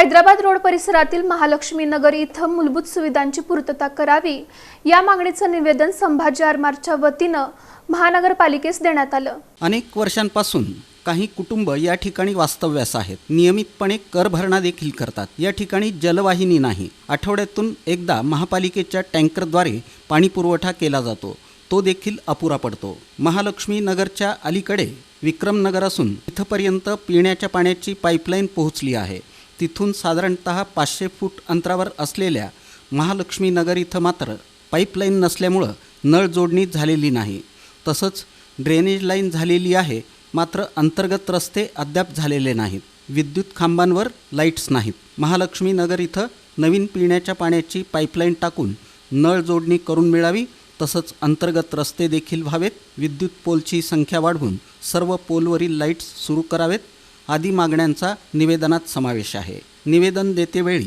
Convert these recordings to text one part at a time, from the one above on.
Hyderabad road परिसरातील महालक्ष्मी नगर इथं मूलभूत सुविधांची पूर्तता करावी या मागणीचं निवेदन संभाजी आरमारच्या वतीनं महानगरपालिकेस देण्यात आलं. अनेक वर्षांपासून काही कुटुंब या ठिकाणी वास्तव्यास आहेत. नियमितपणे कर भरणा देखील करतात. या ठिकाणी जलवाहिनी नाही. आठवड्यातून एकदा महापालिकेच्या टँकरद्वारे पाणी पुरवठा केला जातो. तो देखील अपुरा पडतो. महालक्ष्मी नगरच्या अलीकडे विक्रमनगर असून इथपर्यंत पिण्याच्या पाण्याची पाईपलाईन पोहोचली आहे. तिथून साधारणतः पाचशे फूट अंतरावर असलेल्या महालक्ष्मी नगर इथं मात्र पाईपलाईन नसल्यामुळं नळ जोडणी झालेली नाही. तसंच ड्रेनेज लाईन झालेली आहे मात्र अंतर्गत रस्ते अद्याप झालेले नाहीत. विद्युत खांबांवर लाईट्स नाहीत. महालक्ष्मी नगर इथं नवीन पिण्याच्या पाण्याची पाईपलाईन टाकून नळ जोडणी करून मिळावी तसंच अंतर्गत रस्ते देखील व्हावेत. विद्युत पोलची संख्या वाढवून सर्व पोलवरील लाईट्स सुरू करावेत. आदी मागण्यांचा निवेदनात समावेश आहे. निवेदन देतेवेळी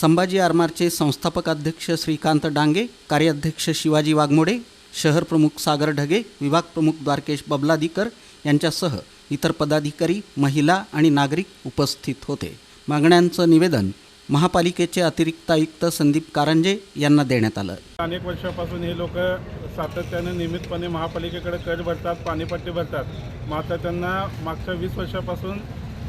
संभाजी आरमारचे संस्थापक अध्यक्ष श्रीकांत डांगे कार्याध्यक्ष शिवाजी वाघमोडे शहर प्रमुख सागर ढगे विभाग प्रमुख द्वारकेश बबलादिकर यांच्यासह इतर पदाधिकारी महिला आणि नागरिक उपस्थित होते. मागण्यांचं निवेदन महापालिकेचे अतिरिक्त आयुक्त संदीप कारंजे यांना देण्यात आलं. अनेक वर्षापासून हे लोक सातत्याने नियमितपणे महापालिकेकडे कर भरतात पाणीपट्टी भरतात. मात्र त्यांना मागच्या वीस वर्षापासून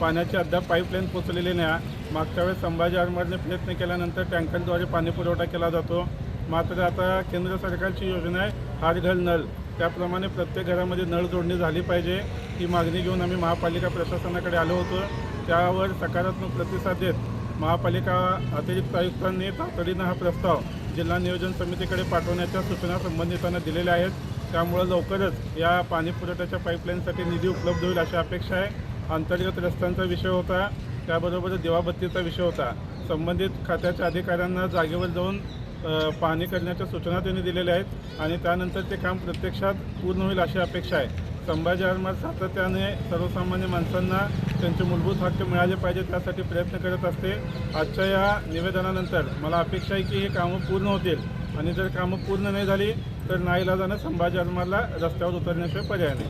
पाण्याची अद्याप पाईपलाईन पोचलेली नाही. मागच्या वेळेस संभाजी आरमारने प्रयत्न केल्यानंतर टँकरद्वारे पाणी पुरवठा केला जातो. मात्र आता केंद्र सरकारची योजना आहे हार घर नल त्याप्रमाणे प्रत्येक घरामध्ये नळ जोडणी झाली पाहिजे. ही मागणी घेऊन आम्ही महापालिका प्रशासनाकडे आलो होतो. त्यावर सकारात्मक प्रतिसाद देत महापालिका अतिरिक्त आयुक्तांनी तातडीनं हा प्रस्ताव जिल्हा नियोजन समितीकडे पाठवण्याच्या सूचना संबंधितांना दिलेल्या आहेत. त्यामुळं लवकरच या पाणी पुरवठ्याच्या पाईपलाईनसाठी निधी उपलब्ध होईल अशी अपेक्षा आहे. अंतर्गत रस्त्यांचा विषय होता त्याबरोबर दिवाबत्तीचा विषय होता. संबंधित खात्याच्या अधिकाऱ्यांना जागेवर जाऊन पाहणी करण्याच्या सूचना त्यांनी दिलेल्या आहेत आणि त्यानंतर ते काम प्रत्यक्षात पूर्ण होईल अशी अपेक्षा आहे. संभाजी आरमार सातत्याने सर्वसामान्य माणसांना त्यांचे मूलभूत हक्क मिळाले पाहिजे त्यासाठी प्रयत्न करत असते. आजच्या या निवेदनानंतर मला अपेक्षा आहे की हे कामं पूर्ण होतील आणि जर कामं पूर्ण नाही झाली तर नाईलाजानं संभाजी आरमारला रस्त्यावर उतरण्याशिवाय पर्याय नाही.